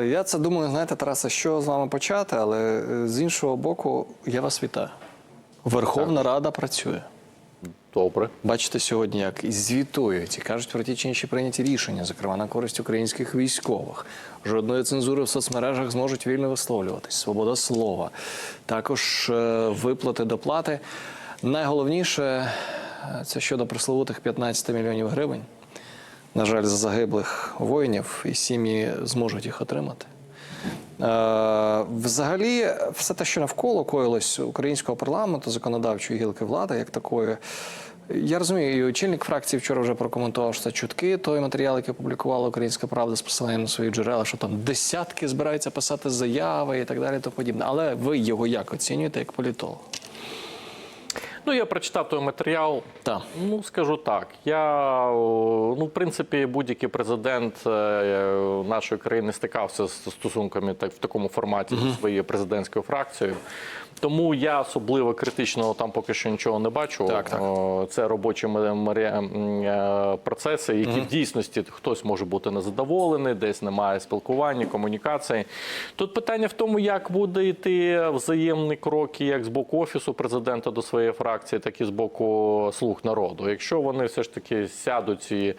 Е, Я це думаю, знаєте, Тарасе, що з вами почати, але е, з іншого боку, я вас вітаю. Верховна Рада працює. Добре. Бачите сьогодні, як і звітують і кажуть про ті чи інші прийняті рішення, зокрема на користь українських військових. Жодної цензури в соцмережах зможуть вільно висловлюватись. Свобода слова, також е, виплати доплати. Найголовніше це щодо пресловутих 15 мільйонів гривень. На жаль, за загиблих воїнів і сім'ї зможуть їх отримати. Е, Взагалі, все те, що навколо коїлось українського парламенту, законодавчої гілки влади, як такої. Я розумію, і очільник фракції вчора вже прокоментував, що це чутки. Той матеріал, який опублікувала Українська Правда з посиланням на свої джерела, що там десятки збираються писати заяви і так далі, тому подібне. Але ви його як оцінюєте як політолог? Ну, я прочитав той матеріал. Так. Ну, скажу так. Я, ну, в принципі, будь-який президент е, нашої країни стикався з стосунками так, в такому форматі зі своєю президентською фракцією. Тому я особливо критичного там поки що нічого не бачу. Так, так. Це робочі е, процеси, які в дійсності хтось може бути незадоволений, десь немає спілкування, комунікації. Тут питання в тому, як буде йти взаємні кроки як з боку офісу президента до своєї фракції, так і з боку слуг народу. Якщо вони все ж таки сядуть і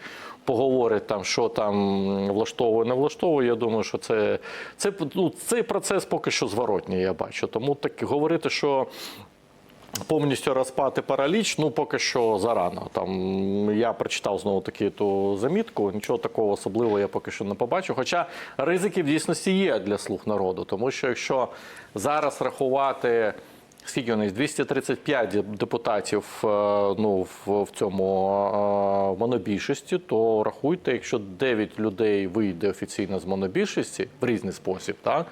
поговорять там, що там влаштовує, не влаштовує, я думаю, що це, це ну, цей процес поки що зворотній, я бачу. Тому так говорити, що повністю розпати параліч, ну поки що зарано. Там я прочитав знову таки ту замітку. Нічого такого особливого я поки що не побачив. Хоча ризики в дійсності є для слуг народу, тому що якщо зараз рахувати. Скільки у них 235 депутатів е, ну, в, в цьому е, монобільшості, то рахуйте, якщо 9 людей вийде офіційно з монобільшості в різний спосіб, так,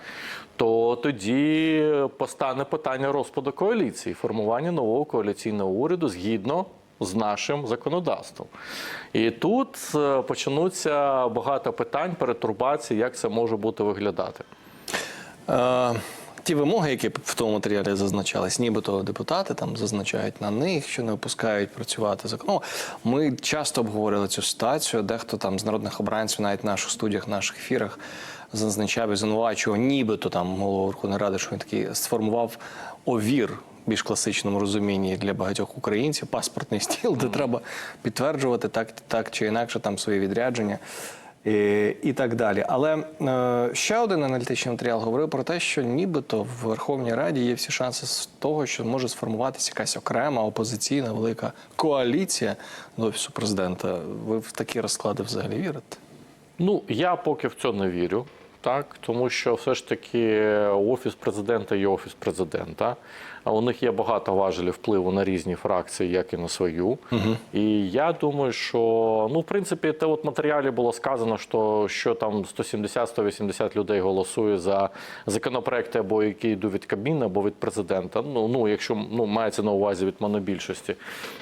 то тоді постане питання розпаду коаліції, формування нового коаліційного уряду згідно з нашим законодавством. І тут е, почнуться багато питань, перетурбацій, як це може бути виглядати. Ті вимоги, які в тому матеріалі зазначались, нібито депутати там зазначають на них, що не опускають працювати закон. Ну, Ми часто обговорили цю ситуацію. Дехто там з народних обранців, навіть в наших студіях, наших ефірах, зазначав і звинувачував, нібито там голову Верховної Ради, що він такий сформував овір. Більш класичному розумінні для багатьох українців паспортний стіл, де треба підтверджувати так, так чи інакше там свої відрядження і, і так далі. Але е, ще один аналітичний матеріал говорив про те, що нібито в Верховній Раді є всі шанси з того, що може сформуватися якась окрема опозиційна велика коаліція до офісу президента. Ви в такі розклади взагалі вірите? Ну, я поки в це не вірю, так, тому що все ж таки офіс президента є офіс президента. А у них є багато важелів впливу на різні фракції, як і на свою. І я думаю, що ну, в принципі, те от матеріалі було сказано, що, що там 170-180 людей голосує за законопроекти, або які йдуть від Кабміну, або від президента. Ну, ну якщо ну, мається на увазі від монобільшості.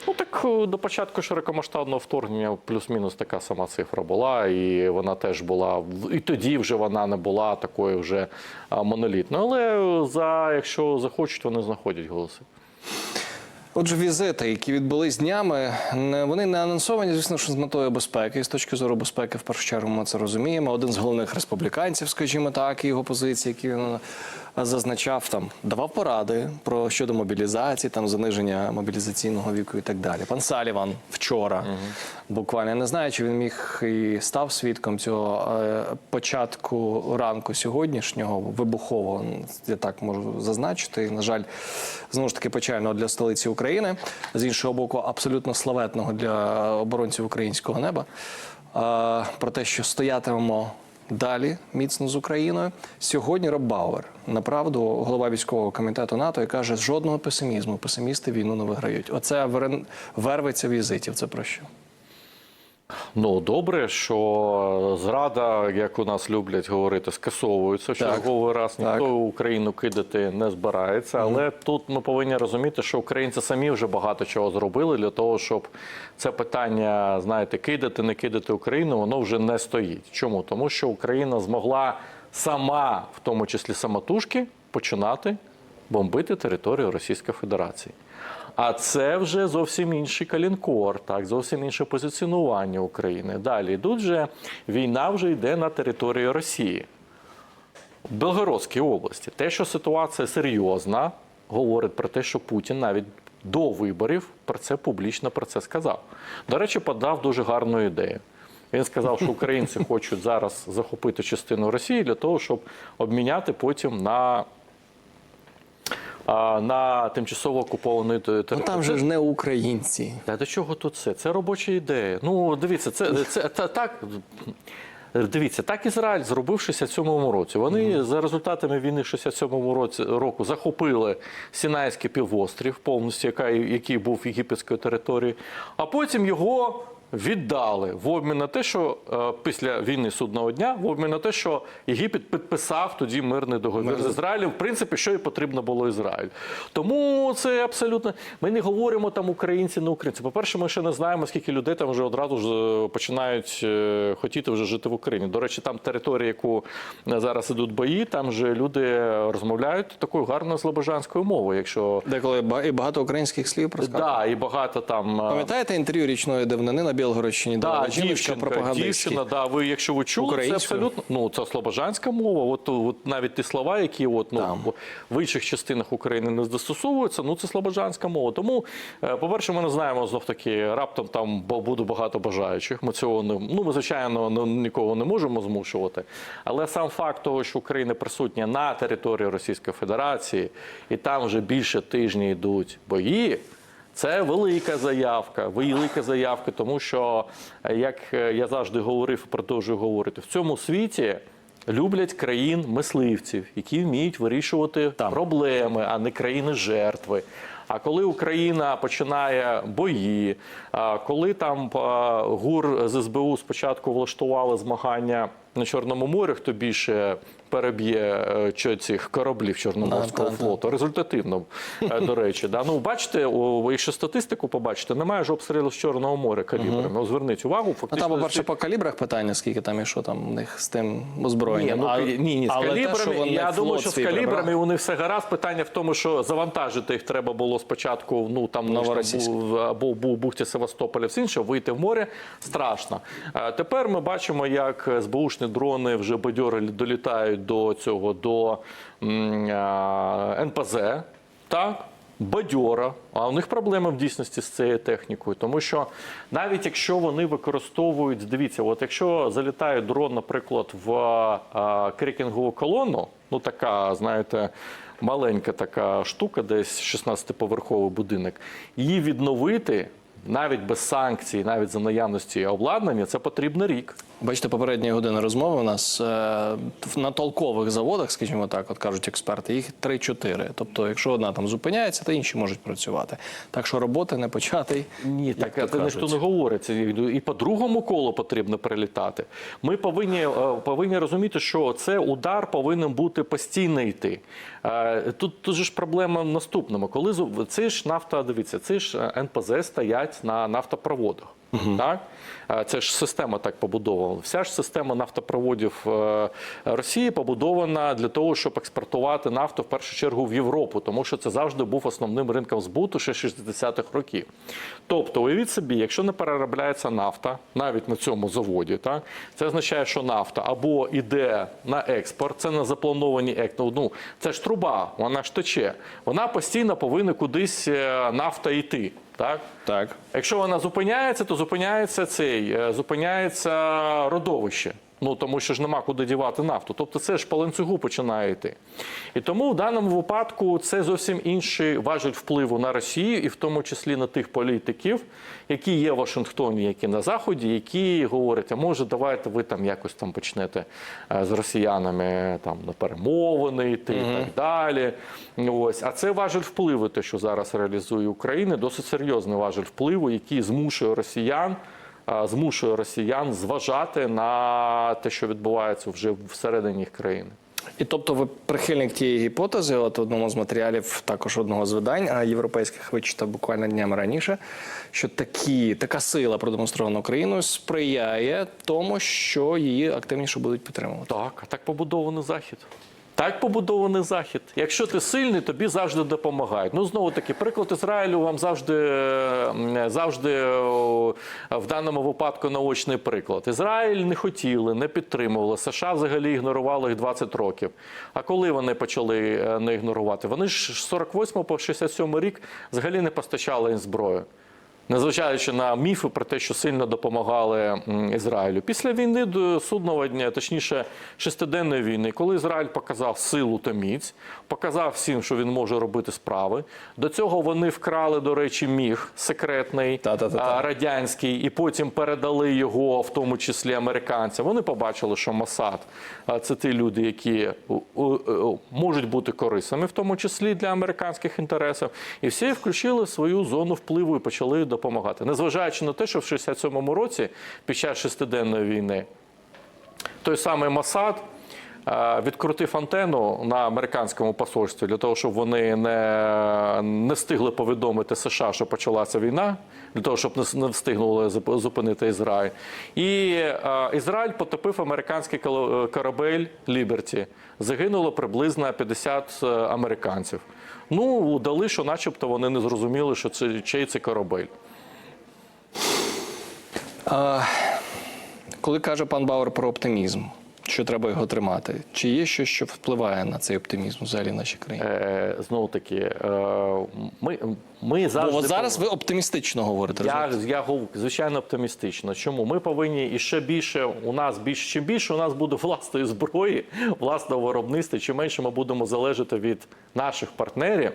Ну так е, до початку широкомасштабного вторгнення плюс-мінус така сама цифра була, і вона теж була і тоді вже вона не була такою вже монолітною. Але за якщо захочуть, вони знаходять голоси. Отже, візити, які відбулись днями, вони не анонсовані, звісно, що з метою безпеки. І з точки зору безпеки, в першу чергу, ми це розуміємо. Один з головних республіканців, скажімо так, і його позиції, які він е, зазначав, там давав поради про щодо мобілізації, там заниження мобілізаційного віку і так далі. Пан Саліван вчора буквально я не знаю, чи він міг і став свідком цього е, початку ранку сьогоднішнього вибухового. Я так можу зазначити. На жаль, знову ж таки печально для столиці України. З іншого боку, абсолютно славетного для оборонців українського неба. Е, Про те, що стоятимемо далі міцно з Україною. Сьогодні Роб Бауер, направду, голова військового комітету НАТО, і каже, жодного песимізму. Песимісти війну не виграють. Оце верен- візитів. Це про що? Ну добре, що зрада, як у нас люблять говорити, скасовується в черговий раз. Ніхто Так. Україну кидати не збирається. Але тут ми повинні розуміти, що українці самі вже багато чого зробили для того, щоб це питання, знаєте, кидати, не кидати Україну, воно вже не стоїть. Чому? Тому що Україна змогла сама, в тому числі самотужки, починати бомбити територію Російської Федерації. А це вже зовсім інший калінкор, так, зовсім інше позиціонування України. Далі йдуть вже війна вже йде на території Росії. в Белгородській області. Те, що ситуація серйозна, говорить про те, що Путін навіть до виборів про це публічно про це сказав. До речі, подав дуже гарну ідею. Він сказав, що українці хочуть зараз захопити частину Росії для того, щоб обміняти потім на, на тимчасово окупованої Ну там же ж не українці. Та до чого тут це? Це робоча ідея. Ну, дивіться, це, це, та- так. Дивіться, так Ізраїль зробив в 67-му році. Вони за результатами війни в 67-му році року захопили Сінайський півострів, повністю яка, який був єгипетською територією, а потім його віддали в обмін на те, що е, після війни судного дня, в обмін на те, що Єгипет підписав тоді мирний договір з Ізраїлем, в принципі, що і потрібно було Ізраїлю. Тому це абсолютно. Ми не говоримо там українці, не українці. По-перше, ми ще не знаємо, скільки людей там вже одразу ж е, починають е, хотіти вже жити в Україні. До речі, там територія, яку зараз ідуть бої, там же люди розмовляють такою гарною слобожанською мовою. Якщо Деколи і багато українських слів проскакує. да, і багато там. Пам'ятаєте інтерв'ю річної давнини на Білгородщині? Да, жіночка дівчинка, пропагандистський? дівчина, да, ви, якщо ви чули, це абсолютно ну це слобожанська мова. От, от навіть ті слова, які от ну Там. в інших частинах України не застосовуються, ну це слобожанська мова. Тому, е, по-перше, ми не знаємо знов таки, раптом там буде багато бажаючих. Ми цього не ну ми звичайно ну, нікого не можемо змушувати. Але сам факт того, що Україна присутня на території Російської Федерації, і там вже більше тижня йдуть бої. Це велика заявка, велика заявка, тому що, е, як е, я завжди говорив продовжую говорити, в цьому світі люблять країн мисливців, які вміють вирішувати Там. проблеми, а не країни жертви. А коли Україна починає бої, коли там ГУР з СБУ спочатку влаштували змагання на Чорному морі, хто більше переб'є е, цих кораблів Чорноморського флоту, результативно, е, до речі. Да. Ну, бачите, о, якщо статистику побачите, немає ж обстрілів з Чорного моря калібрами. Ну, зверніть увагу, Ну, фактично. там, по-перше, по калібрах питання, скільки там і що там у них з тим Ні, озброєнням. ну, А- ні, ні, з калібрами. я думаю, що з калібрами у них все гаразд. Питання в тому, що завантажити їх треба було спочатку. Ну там ну, або був бухті Севастополя, все інше, вийти в море страшно. А тепер ми бачимо, як СБУшні дрони вже бадьори долітають до цього до НПЗ. Так. Бадьора, а у них проблеми в дійсності з цією технікою, тому що навіть якщо вони використовують, дивіться, от якщо залітає дрон, наприклад, в а, крекінгову колону, ну така, знаєте, маленька така штука, десь 16-поверховий будинок, її відновити навіть без санкцій, навіть за наявності обладнання, це потрібно рік. Бачите, попередні години розмови у нас е, на толкових заводах, скажімо так, от кажуть експерти, їх 3-4. Тобто, якщо одна там зупиняється, то інші можуть працювати. Так що роботи не початий. Ні, так це ніхто кажуть. не говорить. Це і по другому колу потрібно прилітати. Ми повинні, е, повинні розуміти, що це удар повинен бути постійно йти. Е, Тут, тут же ж проблема в наступному. Коли це ж нафта, дивіться, це ж НПЗ стоять на нафтопроводах. Так? Е, Це ж система так побудована. Вся ж система нафтопроводів е, Росії побудована для того, щоб експортувати нафту в першу чергу в Європу, тому що це завжди був основним ринком збуту ще 60-х років. Тобто, уявіть собі, якщо не переробляється нафта, навіть на цьому заводі, так, це означає, що нафта або йде на експорт, це на заплановані експорт. Ну, це ж труба, вона ж тече. Вона постійно повинна кудись е, нафта йти. Так? Так. Якщо вона зупиняється, то зупиняється цей, е, зупиняється родовище. Ну тому що ж нема куди дівати нафту. Тобто це ж по ланцюгу починає йти. І тому в даному випадку це зовсім інший важіль впливу на Росію, і в тому числі на тих політиків, які є в Вашингтоні, які на Заході, які говорять, а може, давайте ви там якось там почнете е, з росіянами там на перемовини йти і так далі. Ось. А це важіль впливу, те, що зараз реалізує Україна, досить серйозний важіль впливу, який змушує росіян. А, Змушує росіян зважати на те, що відбувається вже всередині їх країни. І тобто ви прихильник тієї гіпотези, от в одному з матеріалів, також одного з видань а європейських вичитав буквально днями раніше, що такі, така сила продемонстрована Україною сприяє тому, що її активніше будуть підтримувати. Так, а так побудований захід. Так побудований захід. Якщо ти сильний, тобі завжди допомагають. Ну знову таки, приклад Ізраїлю вам завжди, завжди в даному випадку наочний приклад. Ізраїль не хотіли, не підтримували. США взагалі ігнорували їх 20 років. А коли вони почали е, не ігнорувати? Вони ж з 48 по 67 рік взагалі не постачали їм зброю. Незважаючи на міфи про те, що сильно допомагали Ізраїлю. Після війни до судного дня, точніше шестиденної війни, коли Ізраїль показав силу та міць, показав всім, що він може робити справи. До цього вони вкрали, до речі, міг секретний Та-та-та-та. радянський, і потім передали його, в тому числі американцям. Вони побачили, що Масад це ті люди, які можуть бути корисними, в тому числі для американських інтересів. І всі включили свою зону впливу і почали допомагати. Незважаючи на те, що в 67-му році, під час шестиденної війни, той самий Масад е, відкрутив антенну на американському посольстві для того, щоб вони не, не встигли повідомити США, що почалася війна, для того, щоб не, встигнули зупинити Ізраїль. І е, Ізраїль потопив американський е, корабель Ліберті. Загинуло приблизно 50 американців. Ну, дали, що начебто вони не зрозуміли, що це чий це корабель. А, коли каже пан Бауер про оптимізм, що треба його тримати, чи є щось, що впливає на цей оптимізм взагалі в нашій країні? Е, знову таки, е, ми, ми завжди от зараз ви оптимістично говорите. Я, я говорю, звичайно оптимістично. Чому ми повинні і ще більше у нас більше чим більше у нас буде власної зброї, власного виробництва, чим менше ми будемо залежати від наших партнерів,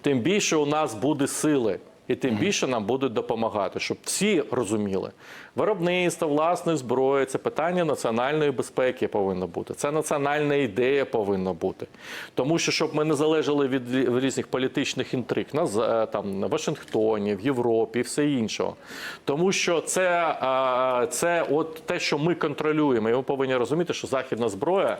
тим більше у нас буде сили. І тим більше нам будуть допомагати, щоб всі розуміли. Виробництво власної зброї це питання національної безпеки повинно бути. Це національна ідея повинна бути. Тому що щоб ми не залежали від різних політичних інтриг на е, там на Вашингтоні, в Європі і все іншого. Тому що це, е, це от те, що ми контролюємо. І ми повинні розуміти, що західна зброя.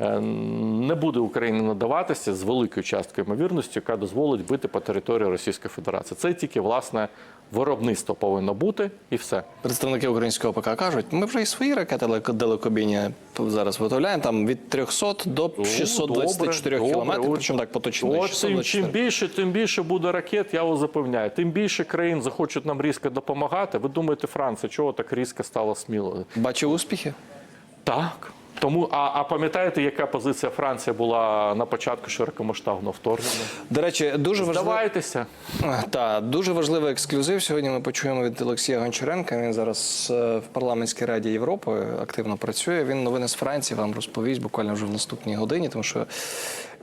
Е, Не буде Україні надаватися з великою часткою ймовірності, яка дозволить бити по території Російської Федерації. Це тільки власне виробництво повинно бути і все. Представники українського ПК кажуть, ми вже і свої ракети далекобійні зараз виготовляємо там від 300 до 624 Добре, кілометрів. добре. Причому так поточно. От тим, чим більше, тим більше буде ракет, я вас запевняю. Тим більше країн захочуть нам різко допомагати. Ви думаєте, Франція, чого так різко стала смілою? Бачив успіхи? Так. Тому, а, а пам'ятаєте, яка позиція Франції була на початку широкомасштабного вторгнення? До речі, дуже важливо. Здавайтеся. Так, дуже важливий ексклюзив. Сьогодні ми почуємо від Олексія Гончаренка. Він зараз е, в парламентській раді Європи активно працює. Він новини з Франції вам розповість буквально вже в наступній годині, тому що.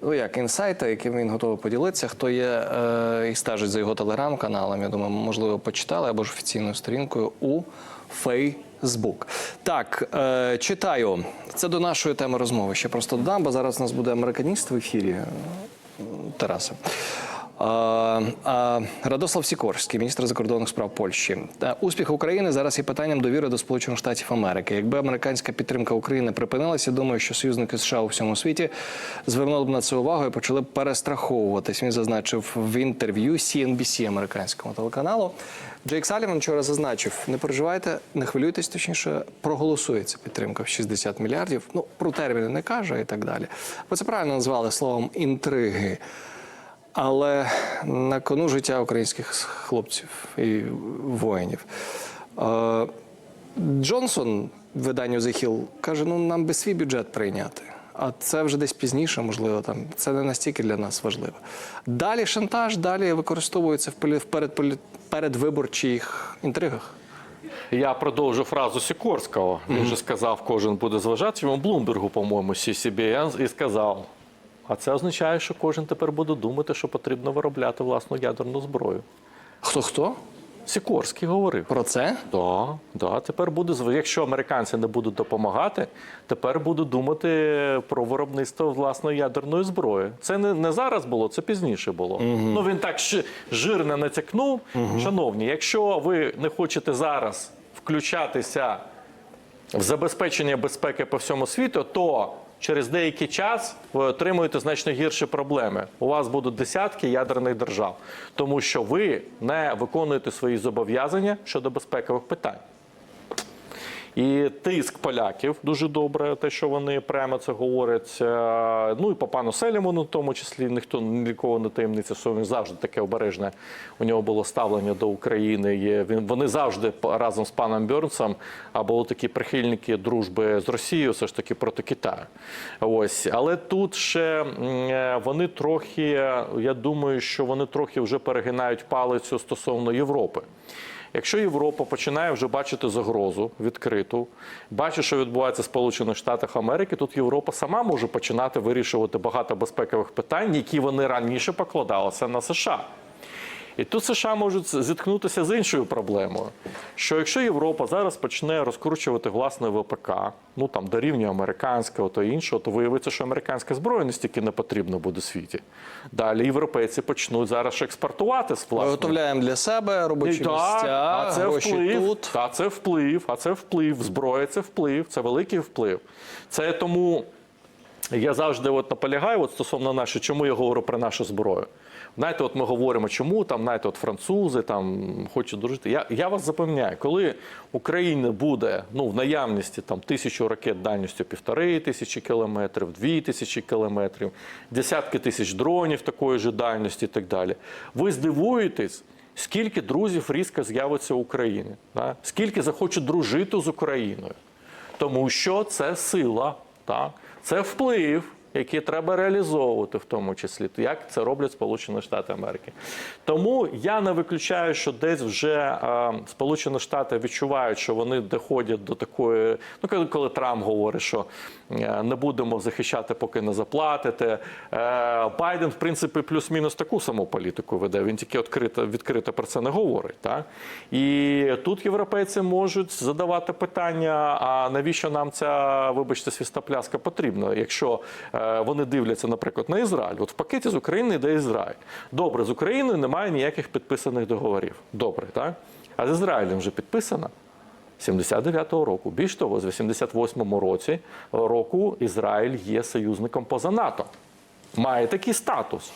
Ну як інсайти, яким він готовий поділитися. Хто є е, і стежить за його телеграм-каналом, я думаю, можливо, почитали або ж офіційною сторінкою у Фейсбук. Так, е, читаю. Це до нашої теми розмови. Ще просто додам, бо зараз у нас буде американіст в ефірі. Тараса. Радослав Сікорський, міністр закордонних справ Польщі. Успіх України зараз є питанням довіри до Сполучених Штатів Америки. Якби американська підтримка України припинилася, думаю, що союзники США у всьому світі звернули б на це увагу і почали б перестраховуватись. Він зазначив в інтерв'ю CNBC американському телеканалу. Джейк Саліван вчора зазначив: не переживайте, не хвилюйтесь, точніше, проголосується підтримка в 60 мільярдів. Ну про терміни не каже і так далі. Ви це правильно назвали словом інтриги. Але на кону життя українських хлопців і воїнів. Е, Джонсон, виданню The Hill, каже: ну нам би свій бюджет прийняти. А це вже десь пізніше, можливо, там це не настільки для нас важливо. Далі шантаж, далі використовується в передвиборчих інтригах. Я продовжу фразу Сікорського. Він же сказав, кожен буде зважати. Йому Блумбергу, по-моєму, CCBN, і сказав. А це означає, що кожен тепер буде думати, що потрібно виробляти власну ядерну зброю. Хто хто? Сікорський говорив. Про це? Да, да, тепер буде якщо американці не будуть допомагати, тепер будуть думати про виробництво власної ядерної зброї. Це не, не зараз було, це пізніше було. Ну він так жирно натякнув. Шановні, якщо ви не хочете зараз включатися в забезпечення безпеки по всьому світу, то через деякий час ви отримуєте значно гірші проблеми. У вас будуть десятки ядерних держав, тому що ви не виконуєте свої зобов'язання щодо безпекових питань. І тиск поляків дуже добре, те, що вони прямо це говорять. Е, Ну і по пану Селімону, в тому числі, ніхто нікого не таємниця, що він завжди таке обережне. У нього було ставлення до України. Є він вони завжди разом з паном Бьорнсом а були такі прихильники дружби з Росією, все ж таки проти Китаю. Ось, але тут ще е, вони трохи, я думаю, що вони трохи вже перегинають палицю стосовно Європи. Якщо Європа починає вже бачити загрозу відкриту, бачить, що відбувається в Сполучених Штатах Америки, тут Європа сама може починати вирішувати багато безпекових питань, які вони раніше покладалися на США. І тут США можуть зіткнутися з іншою проблемою. Що якщо Європа зараз почне розкручувати власне ВПК, ну там до рівня американського то іншого, то виявиться, що американська зброя не стільки не потрібна буде світі. Далі європейці почнуть зараз експортувати з власної Виготовляємо для себе робочі місця, а це гроші вплив, тут. А це вплив, а це вплив. Зброя це вплив, це великий вплив. Це тому я завжди от наполягаю от стосовно нашої, чому я говорю про нашу зброю. Знаєте, от ми говоримо, чому там, знаєте, от французи там хочуть дружити. Я, я вас запевняю, коли Україна буде ну, в наявності там тисячу ракет дальністю півтори тисячі кілометрів, дві тисячі кілометрів, десятки тисяч дронів такої ж дальності і так далі. Ви здивуєтесь, скільки друзів різко з'явиться в Україні, да? скільки захочуть дружити з Україною. Тому що це сила, так? це вплив, який треба реалізовувати, в тому числі, як це роблять Сполучені Штати Америки. Тому я не виключаю, що десь вже Сполучені Штати відчувають, що вони доходять до такої. Ну, коли, коли Трамп говорить, що е, не будемо захищати, поки не заплатите. Е, Байден, в принципі, плюс-мінус таку саму політику веде. Він тільки відкрито, відкрито про це не говорить. Так? І тут європейці можуть задавати питання: а навіщо нам ця, вибачте, свістопляска потрібна, якщо е, вони дивляться, наприклад, на Ізраїль. От в пакеті з України йде Ізраїль. Добре, з Україною немає ніяких підписаних договорів. Добре, так? А з Ізраїлем вже підписано. 79-го року. Більш того, з 88-му році року Ізраїль є союзником поза НАТО. Має такий статус.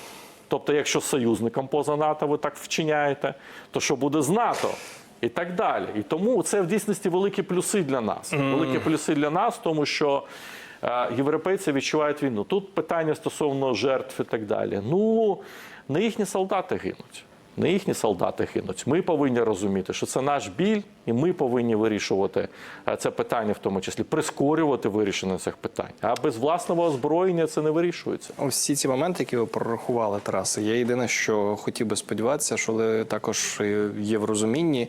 Тобто, якщо з союзником поза НАТО ви так вчиняєте, то що буде з НАТО? І так далі. І тому це в дійсності великі плюси для нас. Великі плюси для нас, тому що е, європейці відчувають війну. Тут питання стосовно жертв і так далі. Ну, не їхні солдати гинуть. Не їхні солдати гинуть. Ми повинні розуміти, що це наш біль, і ми повинні вирішувати це питання, в тому числі прискорювати вирішення цих питань. А без власного озброєння це не вирішується. Всі ці моменти, які ви прорахували, Тараси, я єдине, що хотів би сподіватися, що також е, є в розумінні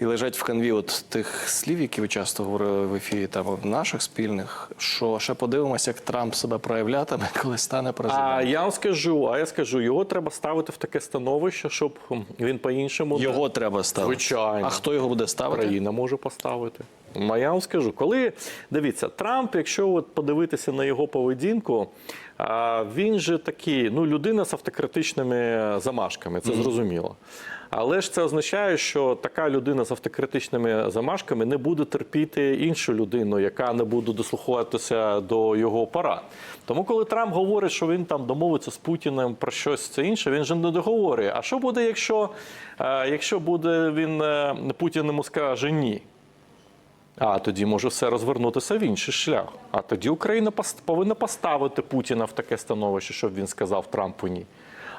і лежать в канві от тих слів, які ви часто говорили в ефірі, там в наших спільних, що ще подивимося, як Трамп себе проявлятиме, коли стане А я вам скажу, а я скажу, його треба ставити в таке становище, щоб він по-іншому Його треба ставити. Звичайно. А хто його буде ставити? Україна може поставити. Ну, я вам скажу, коли дивіться, Трамп, якщо от подивитися на його поведінку, він же такий, ну, людина з автократичними замашками, це зрозуміло. Але ж це означає, що така людина з автократичними замашками не буде терпіти іншу людину, яка не буде дослухатися до його порад. Тому, коли Трамп говорить, що він там домовиться з Путіним про щось це інше, він же не договорює. А що буде, якщо, якщо буде він е, Путін йому скаже ні? А тоді може все розвернутися в інший шлях. А тоді Україна повинна поставити Путіна в таке становище, щоб він сказав Трампу ні.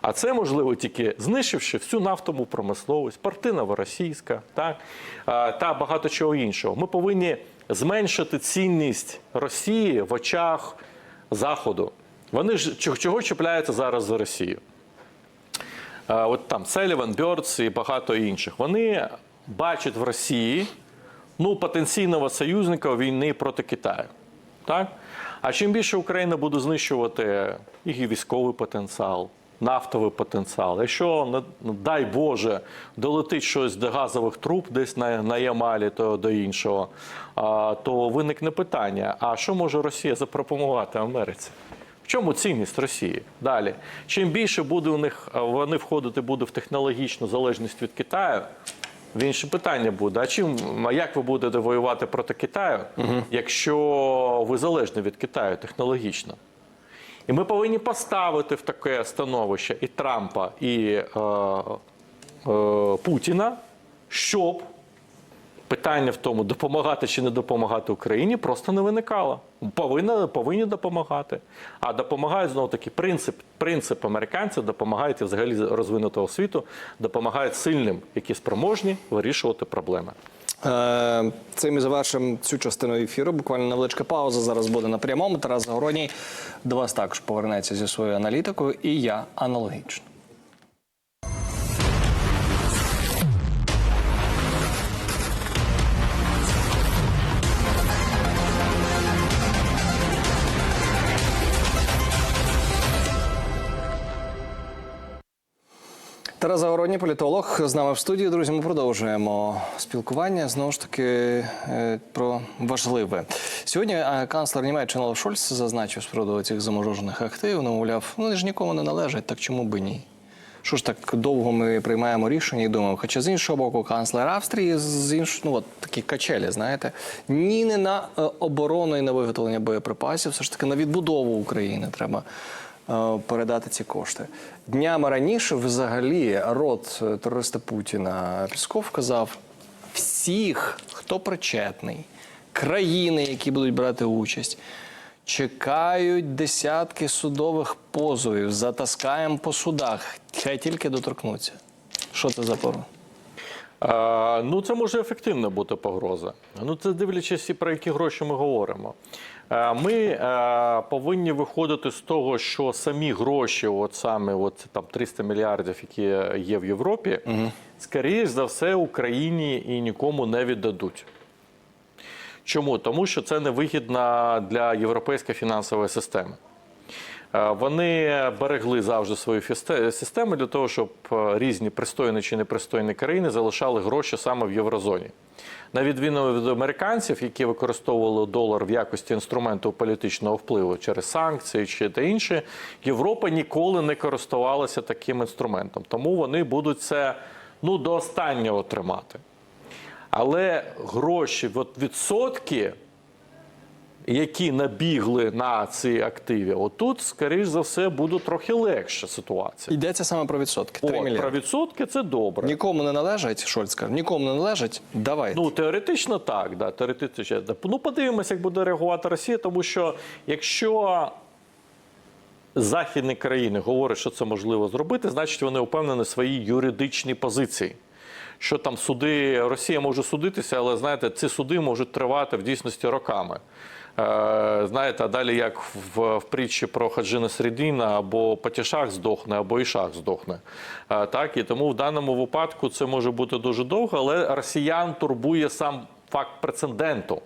А це можливо тільки знищивши всю нафтову промисловість, партинова російська, так та багато чого іншого. Ми повинні зменшити цінність Росії в очах Заходу. Вони ж чого- чіпляються зараз за Росію? От там Селіван, Бьордс і багато інших. Вони бачать в Росії ну, потенційного союзника війни проти Китаю. Так? А чим більше Україна буде знищувати їх військовий потенціал, нафтовий потенціал, якщо, дай Боже, долетить щось до газових труб десь на, на Ямалі то до іншого, то виникне питання: а що може Росія запропонувати Америці? В чому цінність Росії? Далі, чим більше буде у них вони входити буде в технологічну залежність від Китаю, інше питання буде: а чим а як ви будете воювати проти Китаю, якщо ви залежні від Китаю технологічно? І ми повинні поставити в таке становище і Трампа, і е, е, Путіна, щоб Питання в тому, допомагати чи не допомагати Україні, просто не виникало. Повинна, повинні допомагати. А допомагають знову таки принцип, принцип американців допомагають і взагалі розвинутого світу, допомагають сильним, які спроможні вирішувати проблеми. Е, Цим і завершимо цю частину ефіру. Буквально невеличка пауза зараз буде на прямому. Тарас Загородній до вас також повернеться зі своєю аналітикою, і я аналогічно. Тарас Загородній, політолог, з нами в студії. Друзі, ми продовжуємо спілкування знову ж таки е, про важливе. Сьогодні е, канцлер Німеччини Олаф Шольц зазначив з приводу цих заморожених активів. Ну, мовляв, ну ж нікому не належать, так чому би ні? Що ж так довго ми приймаємо рішення і думаємо? Хоча з іншого боку, канцлер Австрії з іншого, ну от такі качелі, знаєте, ні не на е, оборону і на виготовлення боєприпасів, все ж таки на відбудову України треба передати ці кошти. Днями раніше, взагалі, рот е, терориста Путіна Пісков казав: всіх, хто причетний, країни, які будуть брати участь. Чекають десятки судових позовів, затаскаємо по судах. Хай тільки доторкнуться. Що це за пору? Е, Ну, це може ефективна бути погроза. Ну, це дивлячись, і про які гроші ми говоримо. Е, Ми е, повинні виходити з того, що самі гроші, от саме от там 300 мільярдів, які є в Європі, скоріш за все Україні і нікому не віддадуть. Чому? Тому що це невигідно для європейської фінансової системи. Е, Вони берегли завжди свою систему для того, щоб е, різні пристойні чи непристойні країни залишали гроші саме в єврозоні. На відміну від американців, які використовували долар в якості інструменту політичного впливу через санкції чи та інше, Європа ніколи не користувалася таким інструментом. Тому вони будуть це ну, до останнього тримати. Але гроші, от відсотки, які набігли на ці активи, отут, скоріш за все, буде трохи легша ситуація. Йдеться саме про відсотки. 3 От, мільярди. про відсотки це добре. Нікому не належать, Шольц каже, нікому не належать. Давайте. Ну, теоретично так, да, теоретично. Ну, подивимося, як буде реагувати Росія, тому що якщо західні країни говорять, що це можливо зробити, значить вони впевнені в своїй юридичній позиції. Що там суди, Росія може судитися, але знаєте, ці суди можуть тривати в дійсності роками. Е, знаєте, а далі як в, в притчі про Хаджина Средіна або Патішах здохне, або Ішах здохне. Е, так, і тому в даному випадку це може бути дуже довго, але росіян турбує сам факт прецеденту.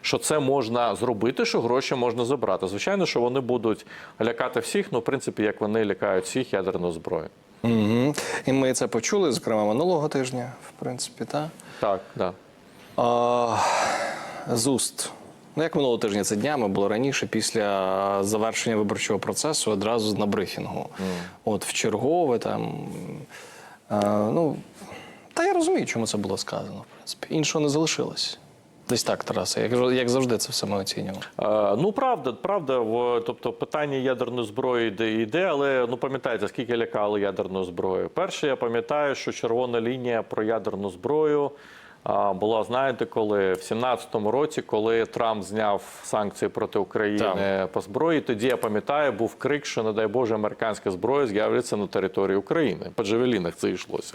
Що це можна зробити, що гроші можна забрати. Звичайно, що вони будуть лякати всіх, ну, в принципі, як вони лякають всіх ядерною зброєю. Угу. І ми це почули, зокрема, минулого тижня, в принципі, так. Так, так. А, з уст. Ну, як минулого тижня, це днями було раніше, після завершення виборчого процесу, одразу на брифінгу. От в чергове там. А, ну, та я розумію, чому це було сказано, в принципі. Іншого не залишилось. Десь так, Тарасе, як, як завжди це все ми оцінюємо. Е, Ну, правда, правда, в- тобто питання ядерної зброї йде, йде, але ну пам'ятаєте, скільки лякали ядерною зброєю. Перше, я пам'ятаю, що червона лінія про ядерну зброю а, була, знаєте, коли в 17-му році, коли Трамп зняв санкції проти України по зброї, тоді я пам'ятаю, був крик, що не дай Боже, американська зброя з'являться на території України. По джавелінах це йшлося.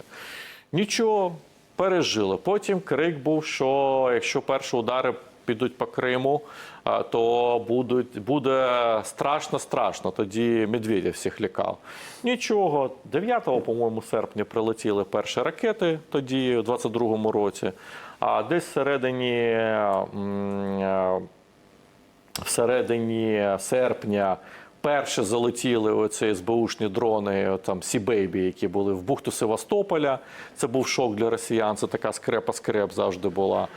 Нічого, пережили. Потім крик був, що якщо перші удари підуть по Криму, то будуть, буде страшно, страшно. Тоді Медведєв всіх лякав. Нічого, 9, по-моєму, серпня прилетіли перші ракети тоді, у 22-му році. А десь всередині. е, всередині серпня перші залетіли оці СБУшні дрони, там Сі-Бейбі, які були в бухту Севастополя. Це був шок для росіян. Це така скрепа скреп завжди була.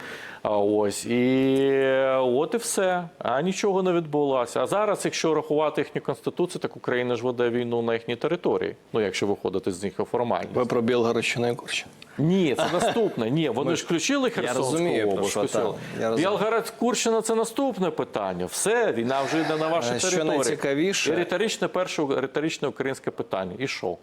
Ось і от і все. А нічого не відбулося. А зараз, якщо рахувати їхню конституцію, так Україна ж веде війну на їхній території. Ну якщо виходити з них формально. Ви про Білгородщину і Курщину. Ні, це наступне. Ні, вони ж включили Херсонську про область. Я. Білгород, Курщина це наступне питання. Все, війна вже йде на вашій Е, що найцікавіше- І риторичне перше риторичне українське питання. І що?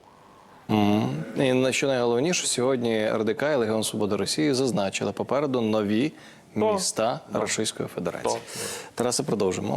Мгм. І на що найголовніше, сьогодні РДК і Легіон Свободи Росії зазначили попереду нові міста Російської Федерації. Так. Тарасе, продовжимо.